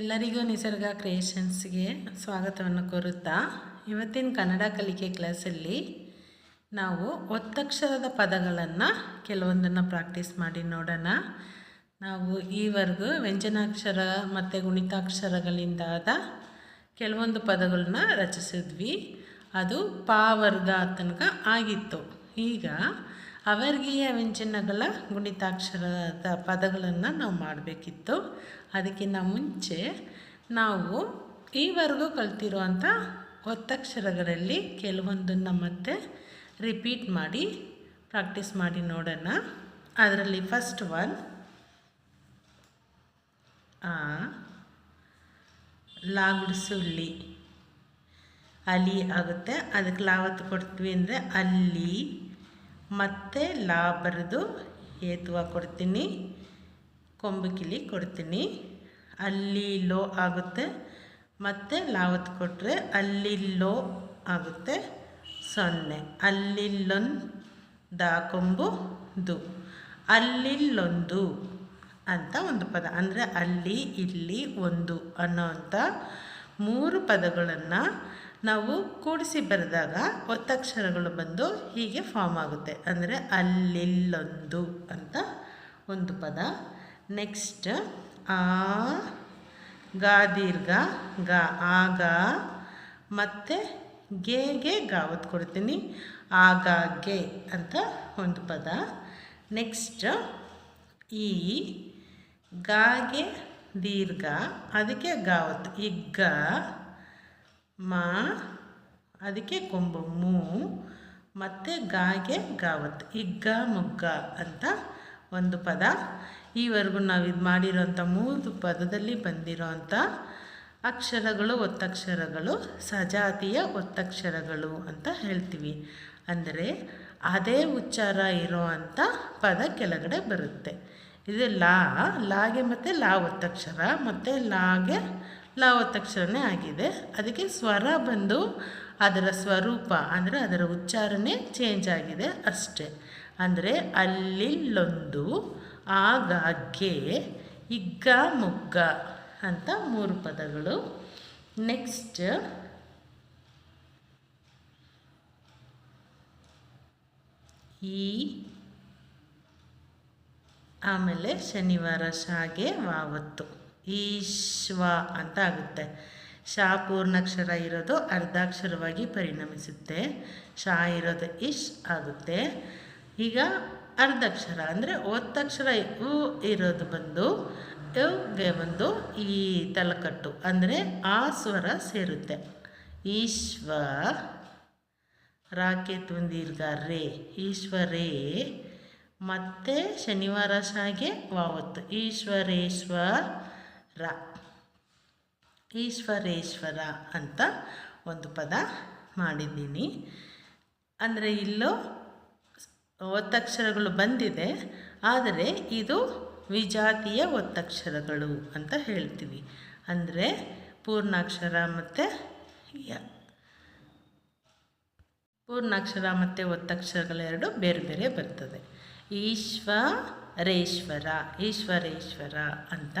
ಎಲ್ಲರಿಗೂ ನಿಸರ್ಗ ಕ್ರಿಯೇಷನ್ಸ್ಗೆ ಸ್ವಾಗತವನ್ನು ಕೋರುತ್ತಾ, ಇವತ್ತಿನ ಕನ್ನಡ ಕಲಿಕೆ ಕ್ಲಾಸಲ್ಲಿ ನಾವು ಒತ್ತಕ್ಷರದ ಪದಗಳನ್ನು ಕೆಲವೊಂದನ್ನು ಪ್ರಾಕ್ಟೀಸ್ ಮಾಡಿ ನೋಡೋಣ. ನಾವು ಈವರೆಗೂ ವ್ಯಂಜನಾಕ್ಷರ ಮತ್ತು ಗುಣಿತಾಕ್ಷರಗಳಿಂದಾದ ಕೆಲವೊಂದು ಪದಗಳನ್ನ ರಚಿಸಿದ್ವಿ. ಅದು ಪಾವರ್ಗ ತನಕ ಆಗಿತ್ತು. ಈಗ ಅವರ್ಗೀಯ ವ್ಯಂಜನಗಳ ಗುಣಿತಾಕ್ಷರದ ಪದಗಳನ್ನು ನಾವು ಮಾಡಬೇಕಿತ್ತು. ಅದಕ್ಕಿಂತ ಮುಂಚೆ ನಾವು ಈವರೆಗೂ ಕಲ್ತಿರುವಂಥ ಒತ್ತಕ್ಷರಗಳಲ್ಲಿ ಕೆಲವೊಂದನ್ನು ಮತ್ತೆ ರಿಪೀಟ್ ಮಾಡಿ ಪ್ರಾಕ್ಟೀಸ್ ಮಾಡಿ ನೋಡೋಣ. ಅದರಲ್ಲಿ ಫಸ್ಟ್ ಒನ್ ಆ ಲಾಗುಡ್ಸುಳ್ಳಿ ಅಲಿ ಆಗುತ್ತೆ. ಅದಕ್ಕೆ ಲಾವತ್ತು ಕೊಡ್ತೀವಿ ಅಂದರೆ ಅಲ್ಲಿ. ಮತ್ತೆ ಲಾ ಬರೆದು ಏತುವ ಕೊಡ್ತೀನಿ ಕೊಂಬುಕಿಲಿ ಕೊಡ್ತೀನಿ. ಅಲ್ಲಿ ಲೋ ಆಗುತ್ತೆ, ಮತ್ತು ಲಾವತ್ ಕೊಟ್ಟರೆ ಅಲ್ಲಿ ಲೋ ಆಗುತ್ತೆ, ಸೊನ್ನೆ. ಅಲ್ಲಿಲ್ಲೊಂದು ಕೊಂಬು ದು. ಅಲ್ಲಿಲ್ಲೊಂದು ಅಂತ ಒಂದು ಪದ. ಅಂದರೆ ಅಲ್ಲಿ, ಇಲ್ಲಿ, ಒಂದು ಅನ್ನೋವಂಥ ಮೂರು ಪದಗಳನ್ನು ನಾವು ಕೂಡಿಸಿ ಬರೆದಾಗ ಒತ್ತಕ್ಷರಗಳು ಬಂದು ಹೀಗೆ ಫಾರ್ಮ್ ಆಗುತ್ತೆ. ಅಂದರೆ ಅಲ್ಲಿಲ್ಲೊಂದು ಅಂತ ಒಂದು ಪದ. ನೆಕ್ಸ್ಟ್ ಆ, ಗಾ, ದೀರ್ಘ, ಗ, ಆಗ, ಮತ್ತು ಗೆ ಗಾವತ್ ಕೊಡ್ತೀನಿ. ಗೆ ಅಂತ ಒಂದು ಪದ. ನೆಕ್ಸ್ಟ್ ಈ, ಗಾಗೆ, ದೀರ್ಘ, ಅದಕ್ಕೆ ಗಾವತ್ ಇಗ್ಗ ಮಾ, ಅದಕ್ಕೆ ಕೊಂಬು ಮೂ, ಮತ್ತು ಗಾಗೆ ಗಾವತ್ ಇಗ್ಗ ಮುಗ್ಗ ಅಂತ ಒಂದು ಪದ. ಈವರೆಗೂ ನಾವು ಇದು ಮಾಡಿರೋಂಥ ಮೂರು ಪದದಲ್ಲಿ ಬಂದಿರೋಂಥ ಅಕ್ಷರಗಳು, ಒತ್ತಕ್ಷರಗಳು, ಸಜಾತಿಯ ಒತ್ತಕ್ಷರಗಳು ಅಂತ ಹೇಳ್ತೀವಿ. ಅಂದರೆ ಅದೇ ಉಚ್ಚಾರ ಇರೋ ಅಂಥ ಪದ ಕೆಳಗಡೆ ಬರುತ್ತೆ. ಇದು ಲಾ, ಲಾಗೆ ಮತ್ತು ಲಾ ಒತ್ತಕ್ಷರ, ಮತ್ತು ಲಾಗೆ ಲಾ ಒತ್ತಕ್ಷರನೇ ಆಗಿದೆ. ಅದಕ್ಕೆ ಸ್ವರ ಬಂದು ಅದರ ಸ್ವರೂಪ ಅಂದರೆ ಅದರ ಉಚ್ಚಾರಣೆ ಚೇಂಜ್ ಆಗಿದೆ ಅಷ್ಟೇ. ಅಂದರೆ ಅಲ್ಲಿಲ್ಲೊಂದು ಆಗಾಗ್ಗೆ ಇಗ್ಗ ಮುಗ್ಗ ಅಂತ ಮೂರು ಪದಗಳು. ನೆಕ್ಸ್ಟ್ ಈ ಆಮೇಲೆ ಶನಿವಾರ ಶಾಗೆ ವಾವತ್ತು. ಈಶ್ವ ಅಂತ ಆಗುತ್ತೆ. ಶಾ ಪೂರ್ಣಾಕ್ಷರ ಇರೋದು ಅರ್ಧಾಕ್ಷರವಾಗಿ ಪರಿಣಮಿಸುತ್ತೆ. ಶಾ ಇರೋದು ಇಶ್ ಆಗುತ್ತೆ. ಈಗ ಅರ್ಧಾಕ್ಷರ ಅಂದರೆ ಒತ್ತಕ್ಷರ ಉ ಇರೋದು ಬಂದು ಗೆ ಬಂದು ಈ ತಲಕಟ್ಟು ಅಂದರೆ ಆ ಸ್ವರ ಸೇರುತ್ತೆ. ಈಶ್ವ, ರಾಕೆ ತುಂದೀರ್ಘ ರೇ, ಈಶ್ವರೇ. ಮತ್ತೆ ಶನಿವಾರ ಶಾಗೆ ವಾವತ್ತು. ಈಶ್ವರೇಶ್ವರ ಈಶ್ವರೇಶ್ವರ ಅಂತ ಒಂದು ಪದ ಮಾಡಿದ್ದೀನಿ. ಅಂದರೆ ಇಲ್ಲೂ ಒತ್ತಕ್ಷರಗಳು ಬಂದಿದೆ, ಆದರೆ ಇದು ವಿಜಾತಿಯ ಒತ್ತಕ್ಷರಗಳು ಅಂತ ಹೇಳ್ತೀವಿ. ಅಂದರೆ ಪೂರ್ಣಾಕ್ಷರ ಮತ್ತು ಪೂರ್ಣಾಕ್ಷರ ಮತ್ತು ಒತ್ತಕ್ಷರಗಳೆರಡು ಬೇರೆ ಬೇರೆ ಬರ್ತದೆ. ಈಶ್ವರೇಶ್ವರ ಈಶ್ವರೇಶ್ವರ ಅಂತ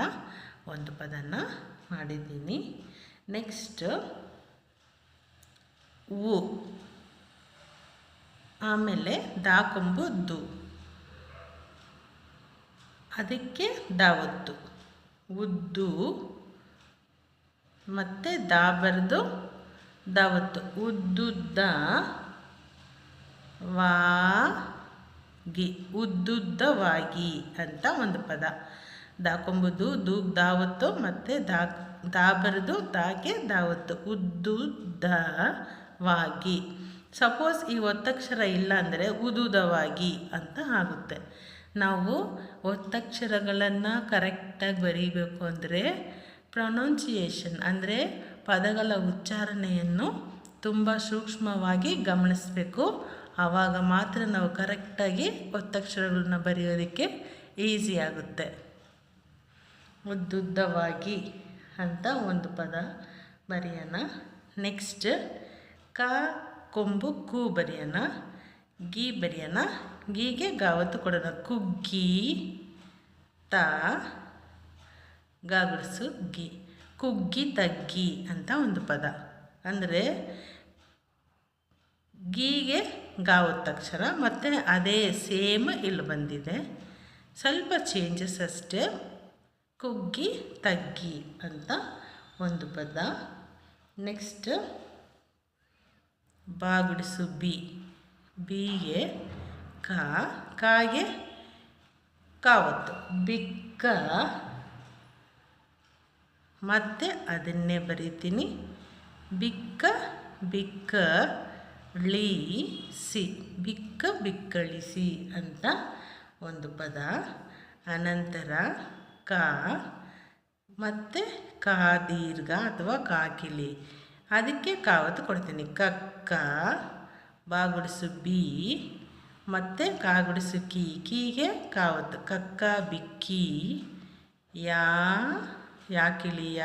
ಒಂದು ಪದನ ಮಾಡಿದ್ದೀನಿ. ನೆಕ್ಸ್ಟ್ ಉ ಆಮೇಲೆ ದಾಕೊಂಬು ದು. ಅದಕ್ಕೆ ದಾವತ್ತು ಉದ್ದು ಮತ್ತು ದಾ ಬರೆದು ದಾವತ್ತು ಉದ್ದುದ್ದ ವಾಗಿ ಉದ್ದುದ್ದವಾಗಿ ಅಂತ ಒಂದು ಪದ. ದಾಕೊಂಬುದು, ದೂಗ್ ದಾವತ್ತು, ಮತ್ತು ದಾ ದಾ ಬರೆದು ದಾಗೆ ದಾವತ್ತು. ಉದ್ದುದ್ದವಾಗಿ ಸಪೋಸ್ ಈ ಒತ್ತಕ್ಷರ ಇಲ್ಲ ಅಂದರೆ ಉದುದವಾಗಿ ಅಂತ ಆಗುತ್ತೆ. ನಾವು ಒತ್ತಕ್ಷರಗಳನ್ನು ಕರೆಕ್ಟಾಗಿ ಬರೀಬೇಕು ಅಂದರೆ ಪ್ರೊನೌನ್ಸಿಯೇಷನ್ ಅಂದರೆ ಪದಗಳ ಉಚ್ಚಾರಣೆಯನ್ನು ತುಂಬ ಸೂಕ್ಷ್ಮವಾಗಿ ಗಮನಿಸಬೇಕು. ಆವಾಗ ಮಾತ್ರ ನಾವು ಕರೆಕ್ಟಾಗಿ ಒತ್ತಕ್ಷರಗಳನ್ನ ಬರೆಯೋದಕ್ಕೆ ಈಸಿ ಆಗುತ್ತೆ. ಉದ್ದುದ್ದವಾಗಿ ಅಂತ ಒಂದು ಪದ ಬರೆಯೋಣ. ನೆಕ್ಸ್ಟ್ ಕ, ಕೊಂಬು, ಕು ಬರೆಯೋಣ. ಗಿ ಬರೆಯೋಣ. ಗೀಗೆ ಗಾವತ್ತು ಕೊಡೋಣ. ಕುಗ್ಗಿ, ತ, ಗಾಗುಡಿಸು, ಗಿ. ಕುಗ್ಗಿ, ತಗ್ಗಿ ಅಂತ ಒಂದು ಪದ. ಅಂದರೆ ಗೀಗೆ ಗಾವತ್ತಕ್ಷರ ಮತ್ತು ಅದೇ ಸೇಮ್ ಇಲ್ಲಿ ಬಂದಿದೆ. ಸ್ವಲ್ಪ ಚೇಂಜಸ್ ಅಷ್ಟೇ. ಕುಗ್ಗಿ ತಗ್ಗಿ ಅಂತ ಒಂದು ಪದ. ನೆಕ್ಸ್ಟ್ ಬಾಗುಡಿಸು ಬಿ. ಬಿಗೆ ಕಾ, ಕಾಗೆ ಕಾವತ್ತು. ಬಿಕ್ಕ, ಮತ್ತೆ ಅದನ್ನೇ ಬರೀತೀನಿ. ಬಿಕ್ಕ ಬಿಕ್ಕ ಸಿ ಬಿಕ್ಕ, ಬಿಕ್ಕಳಿಸಿ ಅಂತ ಒಂದು ಪದ. ಅನಂತರ ಕಾ, ಮತ್ತು ಕಾ ದೀರ್ಘ ಅಥವಾ ಕಾಕಿಲಿ ಅದಕ್ಕೆ ಕಾವತ್ತು ಕೊಡ್ತೀನಿ. ಕಕ್ಕ ಬಾಗುಡಿಸು ಬಿ ಮತ್ತು ಕಾಗುಡಿಸು ಕೀ. ಕೀಗೆ ಕಾವತ್ತು ಕಕ್ಕ ಬಿಕ್ಕಿ, ಯಾ ಯಾಕಿಳಿಯ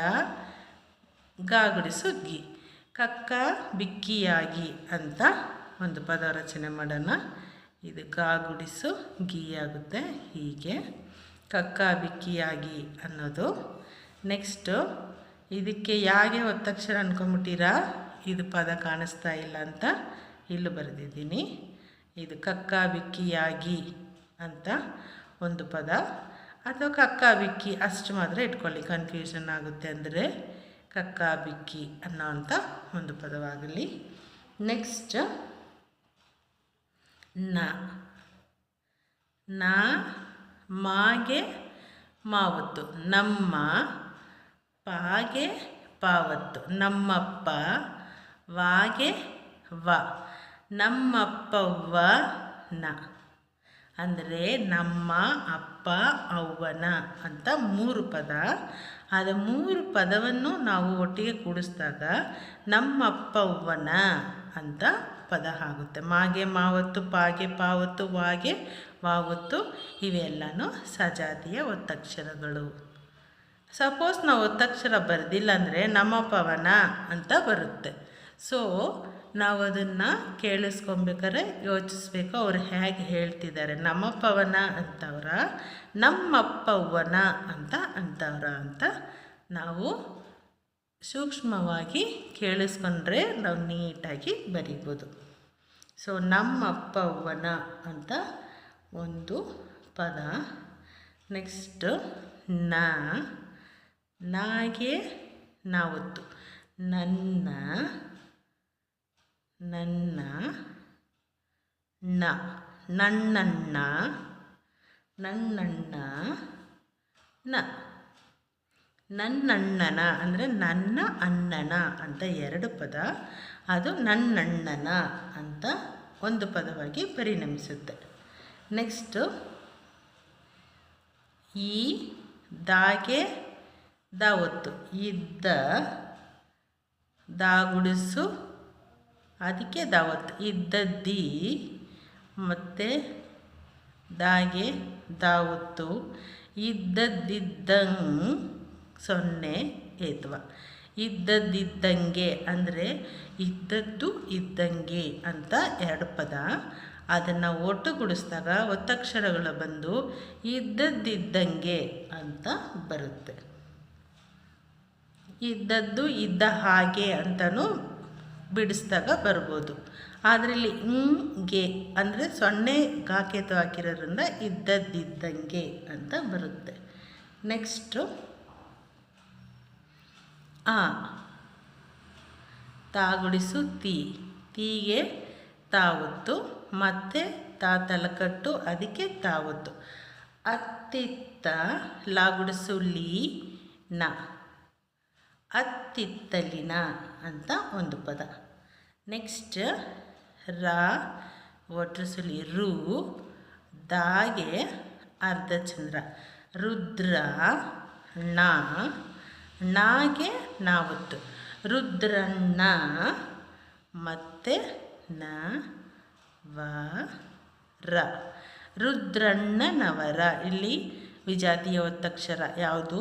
ಗಾಗುಡಿಸು ಗಿ ಕಕ್ಕ ಬಿಕ್ಕಿಯಾಗಿ ಅಂತ ಒಂದು ಪದ ರಚನೆ ಮಾಡೋಣ. ಇದು ಗಾಗುಡಿಸು ಗೀ ಆಗುತ್ತೆ. ಹೀಗೆ. ಕಕ್ಕ ಬಿಕ್ಕಿಯಾಗಿ ಅನ್ನೋದು. ನೆಕ್ಸ್ಟು ಇದಕ್ಕೆ ಯಾಗೆ ಒತ್ತಕ್ಷರ ಅನ್ಕೊಂಬಿಟ್ಟಿರಾ ಇದು ಪದ ಕಾಣಿಸ್ತಾ ಇಲ್ಲ ಅಂತ ಇಲ್ಲಿ ಬರೆದಿದ್ದೀನಿ. ಇದು ಕಕ್ಕ ಬಿಕ್ಕಿಯಾಗಿ ಅಂತ ಒಂದು ಪದ. ಅಥವಾ ಕಕ್ಕ ಬಿಕ್ಕಿ ಅಷ್ಟು ಮಾತ್ರ ಇಟ್ಕೊಳ್ಳಿ ಕನ್ಫ್ಯೂಷನ್ ಆಗುತ್ತೆ ಅಂದರೆ ಕಕ್ಕ ಬಿಕ್ಕಿ ಅನ್ನೋ ಅಂಥ ಒಂದು ಪದವಾಗಲಿ. ನೆಕ್ಸ್ಟ್ನ. ನಾ ಮಾಗೆ ಮಾವತ್ತು, ನಮ್ಮ ಪಾಗೆ ಪಾವತ್ತು, ನಮ್ಮಪ್ಪ ವಾಗೆ ವ, ನಮ್ಮಪ್ಪವ್ವ ನ. ಅಂದರೆ ನಮ್ಮ ಅಪ್ಪ ಅವ್ವನ ಅಂತ ಮೂರು ಪದ. ಅದು ಮೂರು ಪದವನ್ನು ನಾವು ಒಟ್ಟಿಗೆ ಕೂಡಿಸಿದಾಗ ನಮ್ಮಪ್ಪವ್ವನ ಅಂತ ಪದ ಆಗುತ್ತೆ. ಮಾಗೆ ಮಾವತ್ತು, ಪಾಗೆ ಪಾವತ್ತು, ವಾಗೆ ವಾವತ್ತು ಇವೆಲ್ಲನೂ ಸಜಾತಿಯ ಒತ್ತಕ್ಷರಗಳು. ಸಪೋಸ್ ನಾವು ಒತ್ತಕ್ಷರ ಬರೆದಿಲ್ಲ ಅಂದರೆ ನಮ್ಮ ಪವನ ಅಂತ ಬರುತ್ತೆ. ಸೊ ನಾವು ಅದನ್ನು ಕೇಳಿಸ್ಕೊಬೇಕಾರೆ ಯೋಚಿಸ್ಬೇಕು ಅವ್ರು ಹೇಗೆ ಹೇಳ್ತಿದ್ದಾರೆ. ನಮ್ಮ ಪವನ ಅಂತವ್ರ ನಮ್ಮಪ್ಪವ್ವನ ಅಂತ ಅಂತವ್ರ ಅಂತ ನಾವು ಸೂಕ್ಷ್ಮವಾಗಿ ಕೇಳಿಸ್ಕೊಂಡ್ರೆ ನಾವು ನೀಟಾಗಿ ಬರಿಬೋದು. ಸೊ ನಮ್ಮಪ್ಪವ್ವನ ಅಂತ ಒಂದು ಪದ. ನೆಕ್ಸ್ಟ್ನ. ನಾಗೆ ನಾವತ್ತು. ನನ್ನ ನನ್ನ, ನ. ನನ್ನಣ್ಣ ನನ್ನಣ್ಣ ನ. ನನ್ನಣ್ಣನ ಅಂದರೆ ನನ್ನ ಅಣ್ಣನ ಅಂತ ಎರಡು ಪದ. ಅದು ನನ್ನಣ್ಣನ ಅಂತ ಒಂದು ಪದವಾಗಿ ಪರಿಣಮಿಸುತ್ತೆ. ನೆಕ್ಸ್ಟು ಈ ದಾಗೆ ದಾವತ್ತು ಇದ್ದ ದಾಗುಡಿಸು ಅದಕ್ಕೆ ದಾವತ್ತು ಇದ್ದದ್ದಿ ಮತ್ತು ದಾಗೆ ದಾವತ್ತು ಇದ್ದದ್ದಿದ್ದಂಗೆ ಸೊನ್ನೆ ಏತ್ವ. ಇದ್ದದ್ದಿದ್ದಂಗೆ ಅಂದರೆ ಇದ್ದದ್ದು ಇದ್ದಂಗೆ ಅಂತ ಎರಡು ಪದ. ಅದನ್ನು ಒಟ್ಟುಗೂಡಿಸಿದಾಗ ಒತ್ತಕ್ಷರಗಳು ಬಂದು ಇದ್ದದ್ದಿದ್ದಂಗೆ ಅಂತ ಬರುತ್ತೆ. ಇದ್ದದ್ದು ಇದ್ದ ಹಾಗೆ ಅಂತಲೂ ಬಿಡಿಸಿದಾಗ ಬರ್ಬೋದು. ಅದರಲ್ಲಿ ಹಿಂಗೆ ಅಂದರೆ ಸೊನ್ನೆ ಗಾಕೇತು ಹಾಕಿರೋದ್ರಿಂದ ಇದ್ದದ್ದಿದ್ದಂಗೆ ಅಂತ ಬರುತ್ತೆ. ನೆಕ್ಸ್ಟು ಆ. ತಾಗುಡಿಸು ತೀ. ತೀಗೆ ತಾವತ್ತು ಮತ್ತು ತಾ ತಲಕಟ್ಟು, ಅದಕ್ಕೆ ತಾವತ್ತು. ಅತ್ತಿತ್ತ ಲಾಗುಡಿಸು ನ. ಅತ್ತಿತ್ತಲಿನ ಅಂತ ಒಂದು ಪದ. ನೆಕ್ಸ್ಟ್ ರಾ ಒಟ್ರಸುಲಿ ರು, ದಾಗೆ ಅರ್ಧಚಂದ್ರ ರುದ್ರ, ಣ. ನಾಗೆ ನಾವತ್ತು. ರುದ್ರಣ್ಣ, ಮತ್ತೆ ನ. ವ, ರ. ರುದ್ರಣ್ಣನವರ. ಇಲ್ಲಿ ವಿಜಾತಿಯ ಒತ್ತಕ್ಷರ ಯಾವುದು?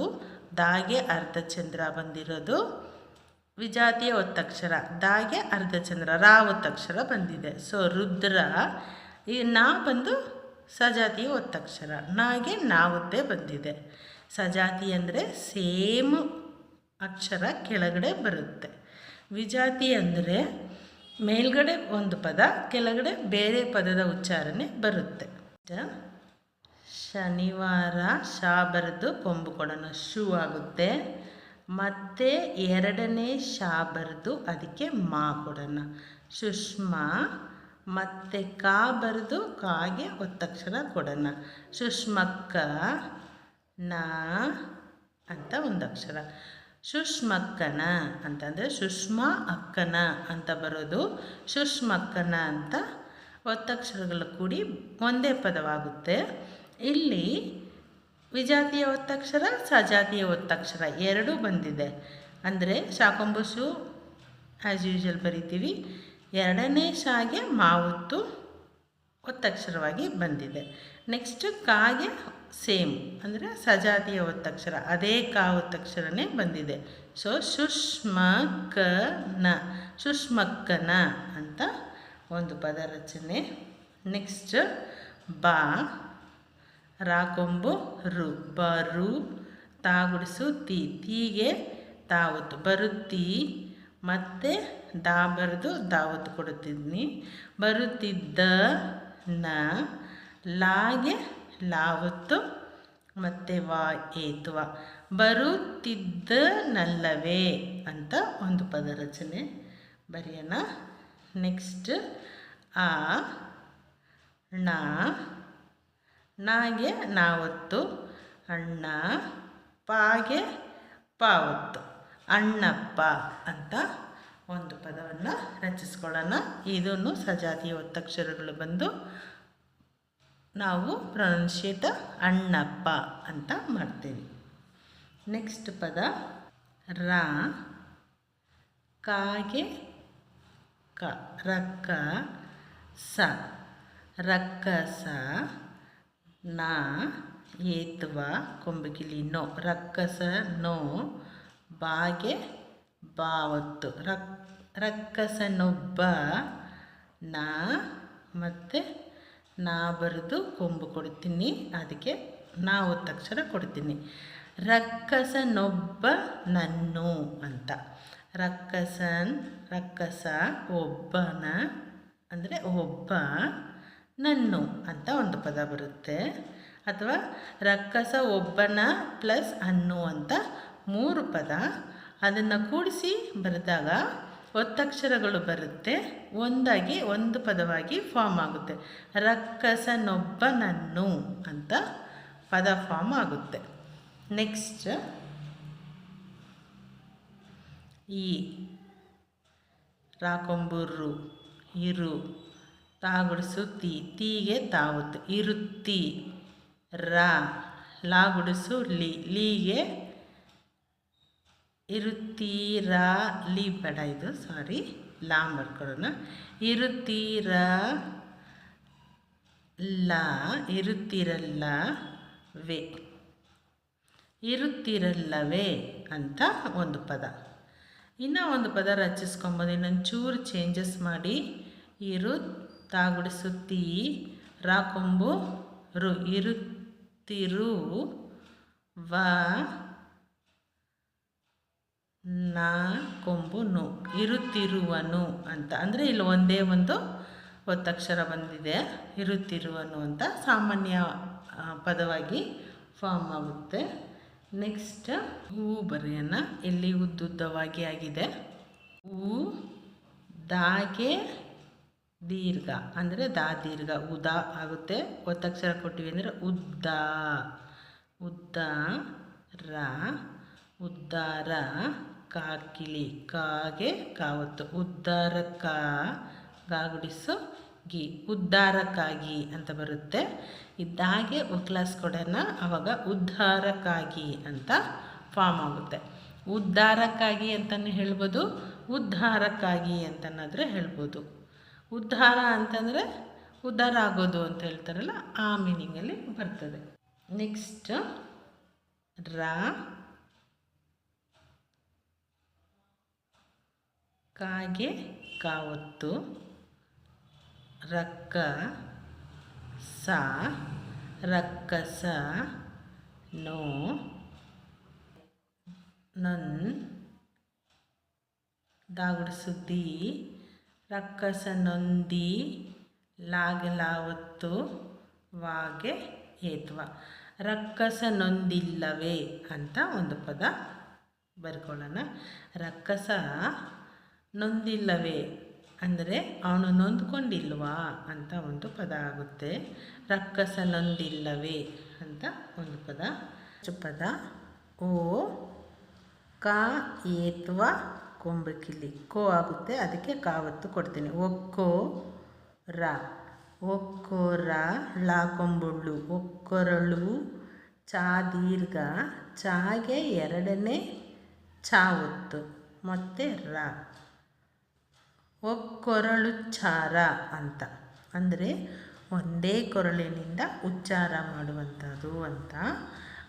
ದಾಗೆ ಅರ್ಧಚಂದ್ರ ಬಂದಿರೋದು. ವಿಜಾತಿಯ ಒತ್ತಕ್ಷರ ದಾಗೆ ಅರ್ಧಚಂದ್ರ ರಾ ಒತ್ತಕ್ಷರ ಬಂದಿದೆ. ಸೊ ರುದ್ರ, ಈ ನಾ ಬಂದು ಸಜಾತಿಯ ಒತ್ತಕ್ಷರ ನಾಗೆ ನಾವುದ್ದೇ ಬಂದಿದೆ. ಸಜಾತಿ ಅಂದರೆ ಸೇಮ್ ಅಕ್ಷರ ಕೆಳಗಡೆ ಬರುತ್ತೆ. ವಿಜಾತಿ ಅಂದರೆ ಮೇಲ್ಗಡೆ ಒಂದು ಪದ, ಕೆಳಗಡೆ ಬೇರೆ ಪದದ ಉಚ್ಚಾರಣೆ ಬರುತ್ತೆ. ಶನಿವಾರ ಶಾ ಬರೆದು ಕೊಂಬು ಕೊಡೋಣ, ಶೂ ಆಗುತ್ತೆ. ಮತ್ತೆ ಎರಡನೇ ಶಾ ಬರೆದು ಅದಕ್ಕೆ ಮಾ ಕೊಡೋಣ. ಸುಷ್ಮಾ, ಮತ್ತೆ ಕಾ ಬರೆದು ಕಾಗೆ ಒತ್ತಕ್ಷರ ಕೊಡೋಣ. ಸುಷ್ಮಕ್ಕ ನ ಅಂತ ಒಂದು ಅಕ್ಷರ. ಸುಷ್ಮಕ್ಕನ ಅಂತಂದರೆ ಸುಷ್ಮಾ ಅಕ್ಕನ ಅಂತ ಬರೋದು. ಶುಷ್ಮಕ್ಕನ ಅಂತ ಒತ್ತಕ್ಷರಗಳು ಕೂಡಿ ಒಂದೇ ಪದವಾಗುತ್ತೆ. ಇಲ್ಲಿ ವಿಜಾತಿಯ ಒತ್ತಕ್ಷರ, ಸಜಾತಿಯ ಒತ್ತಕ್ಷರ ಎರಡೂ ಬಂದಿದೆ. ಅಂದರೆ ಶಾಕೊಂಬುಸು ಆ್ಯಸ್ ಯೂಶಲ್ ಬರಿತೀವಿ. ಎರಡನೇ ಶಾಗೆ ಮಾವುತ್ತು ಒತ್ತಕ್ಷರವಾಗಿ ಬಂದಿದೆ. ನೆಕ್ಸ್ಟ್ ಕಾಗೆ ಸೇಮ್. ಅಂದರೆ ಸಜಾತಿಯ ಒತ್ತಕ್ಷರ, ಅದೇ ಕಾ ಒತ್ತಕ್ಷರನೇ ಬಂದಿದೆ. ಸೊ ಸುಷ್ಮಕನ ಸುಷ್ಮಕ್ಕನ ಅಂತ ಒಂದು ಪದ ರಚನೆ. ನೆಕ್ಸ್ಟ್ ಬಾ ರಾಕೊಂಬು ರು ಬರು ತಾಗುಡಿಸು ತಿ ತೀಗೆ ತಾವತ್ತು ಬರುತ್ತಿ, ಮತ್ತು ದಾ ಬರೆದು ದಾವತ್ತು ಕೊಡುತ್ತಿದ್ನಿ ಬರುತ್ತಿದ್ದ ನ ಲಾಗೆ, ಲಾವತ್ತು, ಮತ್ತು ವಾ, ಏತುವ. ಬರುತ್ತಿದ್ದನಲ್ಲವೇ ಅಂತ ಒಂದು ಪದ ರಚನೆ ಬರೆಯೋಣ. ನೆಕ್ಸ್ಟ್, ಆ, ಣ, ನಾಗೆ, ನಾವತ್ತು, ಅಣ್ಣ, ಪಾಗೆ, ಪಾವತ್ತು. ಅಣ್ಣಪ್ಪ ಅಂತ ಒಂದು ಪದವನ್ನು ರಚಿಸ್ಕೊಳ್ಳೋಣ. ಇದನ್ನು ಸಜಾತಿಯ ಒತ್ತಕ್ಷರಗಳು ಬಂದು ನಾವು ಪ್ರೊನೌನ್ಸಿಯೇಟ್ ಅಣ್ಣಪ್ಪ ಅಂತ ಮಾಡ್ತೀವಿ. ನೆಕ್ಸ್ಟ್ ಪದ, ರ, ಕಾಗೆ, ಕ, ರಕ್ಕ, ಸ, ರಕ್ಕಸ, ನ, ಏತ್ವ ಕೊಂಬಗಿಲಿ ನೋ, ರಕ್ಕಸ, ನೋ, ಬಾಗೆ, ಬಾವತ್ತು, ರಕ್ ರಕ್ಕಸನೊಬ್ಬ ನಾ, ಮತ್ತು ನಾ ಬರೆದು ಕೊಂಬು ಕೊಡ್ತೀನಿ. ಅದಕ್ಕೆ ನಾ ಒತ್ತಕ್ಷರ ಕೊಡ್ತೀನಿ. ರಕ್ಕಸನೊಬ್ಬ ನನ್ನು ಅಂತ. ರಕ್ಕಸನ್, ರಕ್ಕಸ, ಒಬ್ಬನ ಅಂದರೆ ಒಬ್ಬ ನನ್ನು ಅಂತ ಒಂದು ಪದ ಬರುತ್ತೆ. ಅಥವಾ ರಕ್ಕಸ, ಒಬ್ಬನ ಪ್ಲಸ್ ಅನ್ನು ಅಂತ ಮೂರು ಪದ. ಅದನ್ನು ಕೂಡಿಸಿ ಬರೆದಾಗ ಒತ್ತಕ್ಷರಗಳು ಬರುತ್ತೆ. ಒಂದಾಗಿ ಒಂದು ಪದವಾಗಿ ಫಾರ್ಮ್ ಆಗುತ್ತೆ. ರಕ್ಕಸನೊಬ್ಬನನ್ನು ಅಂತ ಪದ ಫಾರ್ಮ್ ಆಗುತ್ತೆ. ನೆಕ್ಸ್ಟ್ ಈ ರಾಕೊಂಬುರ್ರು, ಇರು ತಾಗುಡಿಸು ತಿ ತೀಗೆ ತಾವುತ್ತೆ ಇರುತ್ತಿ, ರಾ, ಲಾಗುಡಿಸು, ಲಿ, ಲೀಗೆ ಇರುತ್ತೀರಾ ಲೀ ಬೇಡ ಇದು ಸಾರಿ ಲಾ ಮಾಡ್ಕೊಳ್ಳೋಣ ಇರುತ್ತೀರಾ ಲಾ ಇರುತ್ತಿರಲ್ಲ ವೆ ಇರುತ್ತಿರಲ್ಲವೇ ಅಂತ ಒಂದು ಪದ. ಇನ್ನೂ ಒಂದು ಪದ ರಚಿಸ್ಕೊಬೋದು. ಇನ್ನೊಂದು ಚೂರು ಚೇಂಜಸ್ ಮಾಡಿ. ಇರು ತಾಗುಡಿಸುತ್ತಿ ರಾಕೊಂಬು ರು. ಇರುತ್ತಿರು ವ ನಾ ಕೊಂಬು ನು ಇರುತ್ತಿರುವನು ಅಂತ. ಅಂದರೆ ಇಲ್ಲಿ ಒಂದೇ ಒಂದು ಒತ್ತಕ್ಷರ ಬಂದಿದೆ. ಇರುತ್ತಿರುವನು ಅಂತ ಸಾಮಾನ್ಯ ಪದವಾಗಿ ಫಾರ್ಮ್ ಆಗುತ್ತೆ. ನೆಕ್ಸ್ಟ್ ಹೂ ಬರೆಯೋಣ ಇಲ್ಲಿ ಉದ್ದುದ್ದವಾಗಿ ಆಗಿದೆ. ಹೂ, ದಾಗೆ, ದೀರ್ಘ. ಅಂದರೆ ದಾ, ದೀರ್ಘ, ಉದ ಆಗುತ್ತೆ. ಒತ್ತಕ್ಷರ ಕೊಟ್ಟಿವಿ ಅಂದರೆ ಉದ್ದ. ಉದ್ದ, ರ, ಉದ್ದಾರ. ಕಾಕಿಲಿ ಕಾಗೆ ಕಾವತ್ತು. ಉದ್ದಾರ ಗಾಗುಡಿಸು ಗಿ. ಉದ್ಧಾರಕ್ಕಾಗಿ ಅಂತ ಬರುತ್ತೆ. ಇದ್ದಾಗೆ ಕ್ಲಾಸ್ ಕೊಡೋಣ. ಆವಾಗ ಉದ್ಧಾರಕ್ಕಾಗಿ ಅಂತ ಫಾರ್ಮ್ ಆಗುತ್ತೆ. ಉದ್ಧಾರಕ್ಕಾಗಿ ಅಂತಲೂ ಹೇಳ್ಬೋದು. ಉದ್ಧಾರಕ್ಕಾಗಿ ಅಂತನಾದರೆ ಹೇಳ್ಬೋದು. ಉದ್ಧಾರ ಅಂತಂದರೆ ಉದ್ಧಾರ ಆಗೋದು ಅಂತ ಹೇಳ್ತಾರಲ್ಲ, ಆ ಮೀನಿಂಗಲ್ಲಿ ಬರ್ತದೆ. ನೆಕ್ಸ್ಟ್ ರಾ ಕಾಗೆ ಕಾವತ್ತು. ರಕ್ಕ ಸ, ರಕ್ಕಸ, ನೋ, ನನ್, ದಾಗುಡಿಸುದ್ದಿ. ರಕ್ಕಸನೊಂದಿ ಲಾಗಲಾವತ್ತು ವಾಗೆ ಏತ್ವ. ರಕ್ಕಸನೊಂದಿಲ್ಲವೇ ಅಂತ ಒಂದು ಪದ ಬರ್ಕೊಳ್ಳೋಣ. ರಕ್ಕಸ ನೊಂದಿಲ್ಲವೇ? ಅಂದರೆ ಅವನು ನೊಂದ್ಕೊಂಡಿಲ್ವಾ ಅಂತ ಒಂದು ಪದ ಆಗುತ್ತೆ. ರಕ್ಕಸ ನೊಂದಿಲ್ಲವೇ ಅಂತ ಒಂದು ಪದ. ಪದ. ಓ, ಕಾ, ಏತ್ವ ಕೊಂಬಕಿಲಿ ಕೋ ಆಗುತ್ತೆ. ಅದಕ್ಕೆ ಕಾವತ್ತು ಕೊಡ್ತೀನಿ. ಒಕ್ಕೋ, ರ. ಒಕ್ಕೋ ರ ಲಾ ಕೊಂಬುಳ್ಳು. ಒಕ್ಕೊರಳು, ಚಾ ದೀರ್ಘ. ಚಾಗೆ ಎರಡನೇ ಚಾ ಒತ್ತು ಮತ್ತು ರ. ಒಕ್ಕೊರಳು ಚಾರ ಅಂತ. ಅಂದರೆ ಒಂದೇ ಕೊರಳಿನಿಂದ ಉಚ್ಚಾರ ಮಾಡುವಂಥದ್ದು ಅಂತ.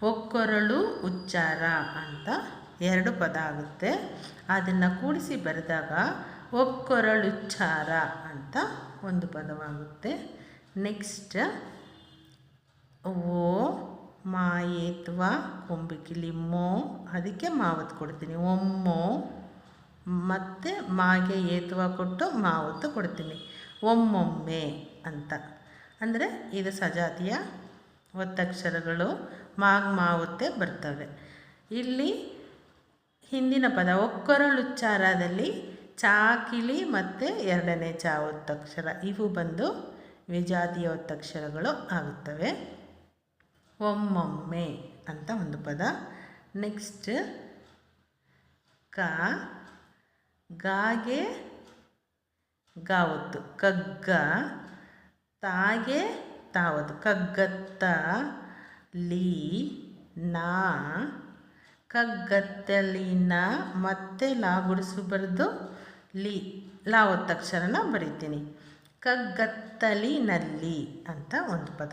ಒಕ್ಕೊರಳು ಉಚ್ಚಾರ ಅಂತ ಎರಡು ಪದ ಆಗುತ್ತೆ. ಅದನ್ನು ಕೂಡಿಸಿ ಬರೆದಾಗ ಒಕ್ಕೊರಳುಚ್ಚಾರ ಅಂತ ಒಂದು ಪದವಾಗುತ್ತೆ. ನೆಕ್ಸ್ಟ್, ಓ, ಮಾಯೇತ್ವ ಕೊಂಬಿಕಿಲಿ ಮೋ, ಅದಕ್ಕೆ ಮಾವತ್ ಕೊಡ್ತೀನಿ. ಒಮ್ಮೋ ಮತ್ತು ಮಾಗೆ ಏತುವ ಕೊಟ್ಟು ಮಾವತ್ತು ಕೊಡ್ತೀನಿ. ಒಮ್ಮೊಮ್ಮೆ ಅಂತ. ಅಂದರೆ ಇದು ಸಜಾತಿಯ ಒತ್ತಕ್ಷರಗಳು ಮಾಗ್ ಮಾವುತ್ತೆ ಬರ್ತವೆ. ಇಲ್ಲಿ ಹಿಂದಿನ ಪದ ಒಕ್ಕೊರಳುಚ್ಚಾರದಲ್ಲಿ ಚಾಕಿಲಿ ಮತ್ತು ಎರಡನೇ ಚಾ ಒತ್ತಕ್ಷರ. ಇವು ಬಂದು ವಿಜಾತಿಯ ಒತ್ತಕ್ಷರಗಳು ಆಗುತ್ತವೆ. ಒಮ್ಮೊಮ್ಮೆ ಅಂತ ಒಂದು ಪದ. ನೆಕ್ಸ್ಟ್ ಕ ಗಾಗೆ ಗಾವತ್ತು. ಕಗ್ಗ ತಾಗೆ ತಾವತ್ತು. ಕಗ್ಗತ್ತ ಲೀ ನಾ ಕಗ್ಗತ್ತಲಿನ ಮತ್ತೆ ಲಾ ಗುಡಿಸು ಬರೆದು ಲಿ ಲಾ ಒತ್ತಕ್ಷರನ ಬರಿತೀನಿ. ಕಗ್ಗತ್ತಲಿನಲ್ಲಿ ಅಂತ ಒಂದು ಪದ.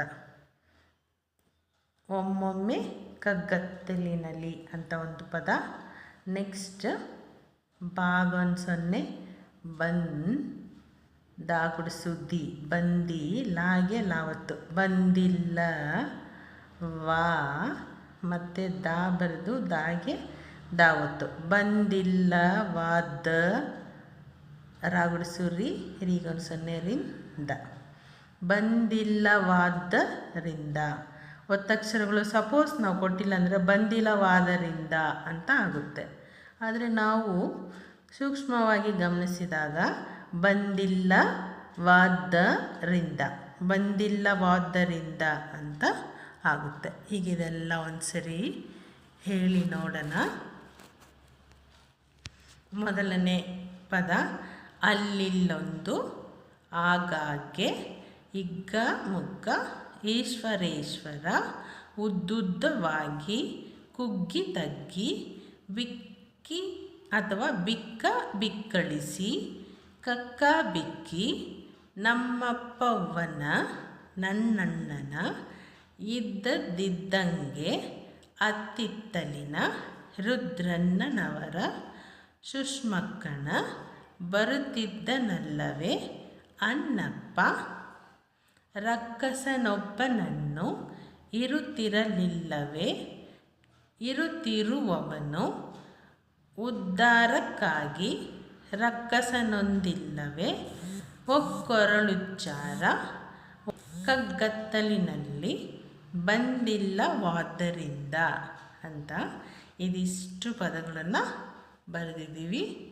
ಒಮ್ಮೊಮ್ಮೆ ಕಗ್ಗತ್ತಲಿನಲ್ಲಿ ಅಂತ ಒಂದು ಪದ. ನೆಕ್ಸ್ಟ್ ಬಾಗೊಂದು ಸೊನ್ನೆ ಬಂದ್ ದಾಗುಡು ಸುದ್ದಿ ಬಂದಿ ಲಾಗೆ ಲಾವತ್ತು ಬಂದಿಲ್ಲ ವಾ ಮತ್ತು ದಾ ಬರೆದು ದಾಗೆ ದಾವತ್ತು. ಬಂದಿಲ್ಲ ವಾದ ರಾಗುಡಿಸುರಿ ರೀಗೊಂದು ಸೊನ್ನೆ ರಿಂದ. ಬಂದಿಲ್ಲವಾದ್ದರಿಂದ. ಒತ್ತಕ್ಷರಗಳು ಸಪೋಸ್ ನಾವು ಕೊಟ್ಟಿಲ್ಲ ಅಂದರೆ ಬಂದಿಲ್ಲವಾದರಿಂದ ಅಂತ ಆಗುತ್ತೆ. ಆದರೆ ನಾವು ಸೂಕ್ಷ್ಮವಾಗಿ ಗಮನಿಸಿದಾಗ ಬಂದಿಲ್ಲವಾದ್ದರಿಂದ ಬಂದಿಲ್ಲವಾದ್ದರಿಂದ ಅಂತ ಆಗುತ್ತೆ. ಈಗ ಇದೆಲ್ಲ ಒಂದು ಸರಿ ಹೇಳಿ ನೋಡೋಣ. ಮೊದಲನೇ ಪದ, ಅಲ್ಲಿಲ್ಲೊಂದು ಆಗಾಗ್ಗೆ ಇಗ್ಗ ಮುಗ್ಗ ಈಶ್ವರೇಶ್ವರ ಉದ್ದುದ್ದವಾಗಿ ಕುಗ್ಗಿ ತಗ್ಗಿ ಬಿಕ್ಕಿ ಅಥವಾ ಬಿಕ್ಕ ಬಿಕ್ಕಳಿಸಿ, ಕಕ್ಕ ಬಿಕ್ಕಿ ನಮ್ಮಪ್ಪವ್ವನ ನನ್ನಣ್ಣನ, ಇದ್ದದ್ದಿದ್ದಂಗೆ ಅತ್ತಿತ್ತಲಿನ ರುದ್ರಣ್ಣನವರ ಸುಷ್ಮಕ್ಕನ ಬರುತ್ತಿದ್ದನಲ್ಲವೇ ಅನ್ನಪ್ಪ ರಕ್ಕಸನೊಬ್ಬನನ್ನು ಇರುತ್ತಿರಲಿಲ್ಲವೇ, ಇರುತ್ತಿರುವವನು ಉದ್ಧಾರಕ್ಕಾಗಿ ರಕ್ಕಸನೊಂದಿಲ್ಲವೇ? ಒಕ್ಕೊರಳುಚ್ಚಾರ. ಕಗ್ಗತ್ತಲಿನಲ್ಲಿ ಬಂದಿಲ್ಲವಾದ್ದರಿಂದ ಅಂತ ಇದಿಷ್ಟು ಪದಗಳನ್ನು ಬರೆದಿದ್ದೀವಿ.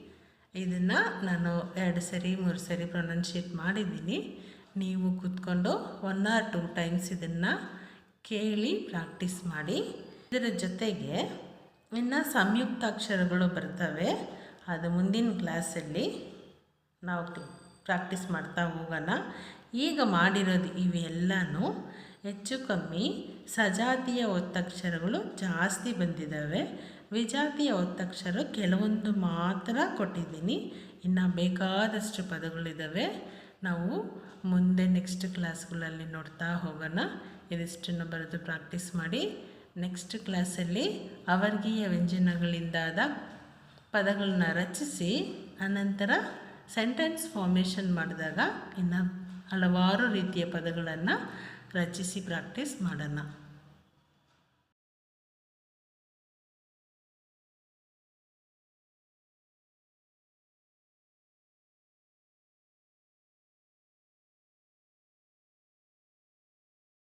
ಇದನ್ನು ನಾನು ಎರಡು ಸರಿ, ಮೂರು ಸರಿ ಪ್ರೊನೌನ್ಷಿಯೇಟ್ ಮಾಡಿದ್ದೀನಿ. ನೀವು ಕೂತ್ಕೊಂಡು ಒನ್ ಆರ್ ಟೂ ಟೈಮ್ಸ್ ಇದನ್ನು ಕೇಳಿ ಪ್ರಾಕ್ಟೀಸ್ ಮಾಡಿ. ಇದರ ಜೊತೆಗೆ ಇನ್ನು ಸಂಯುಕ್ತಾಕ್ಷರಗಳು ಬರ್ತವೆ. ಅದು ಮುಂದಿನ ಕ್ಲಾಸಲ್ಲಿ ನಾವು ಪ್ರಾಕ್ಟೀಸ್ ಮಾಡ್ತಾ ಹೋಗೋಣ. ಈಗ ಮಾಡಿರೋದು ಇವೆಲ್ಲನೂ ಹೆಚ್ಚು ಕಮ್ಮಿ ಸಜಾತಿಯ ಒತ್ತಕ್ಷರಗಳು ಜಾಸ್ತಿ ಬಂದಿದ್ದಾವೆ. ವಿಜಾತಿಯ ಒತ್ತಕ್ಷರ ಕೆಲವೊಂದು ಮಾತ್ರ ಕೊಟ್ಟಿದ್ದೀನಿ. ಇನ್ನು ಬೇಕಾದಷ್ಟು ಪದಗಳಿದ್ದಾವೆ. ನಾವು ಮುಂದೆ ನೆಕ್ಸ್ಟ್ ಕ್ಲಾಸ್ಗಳಲ್ಲಿ ನೋಡ್ತಾ ಹೋಗೋಣ. ಇದಿಷ್ಟನ್ನು ಬರೆದು ಪ್ರಾಕ್ಟೀಸ್ ಮಾಡಿ. ನೆಕ್ಸ್ಟ್ ಕ್ಲಾಸಲ್ಲಿ ಅವರ್ಗೀಯ ವ್ಯಂಜನಗಳಿಂದಾದ ಪದಗಳನ್ನ ರಚಿಸಿ, ಅನಂತರ ಸೆಂಟೆನ್ಸ್ ಫಾರ್ಮೇಷನ್ ಮಾಡಿದಾಗ ಇನ್ನು ಹಲವಾರು ರೀತಿಯ ಪದಗಳನ್ನು ರಚಿಸಿ ಪ್ರಾಕ್ಟೀಸ್ ಮಾಡೋಣ.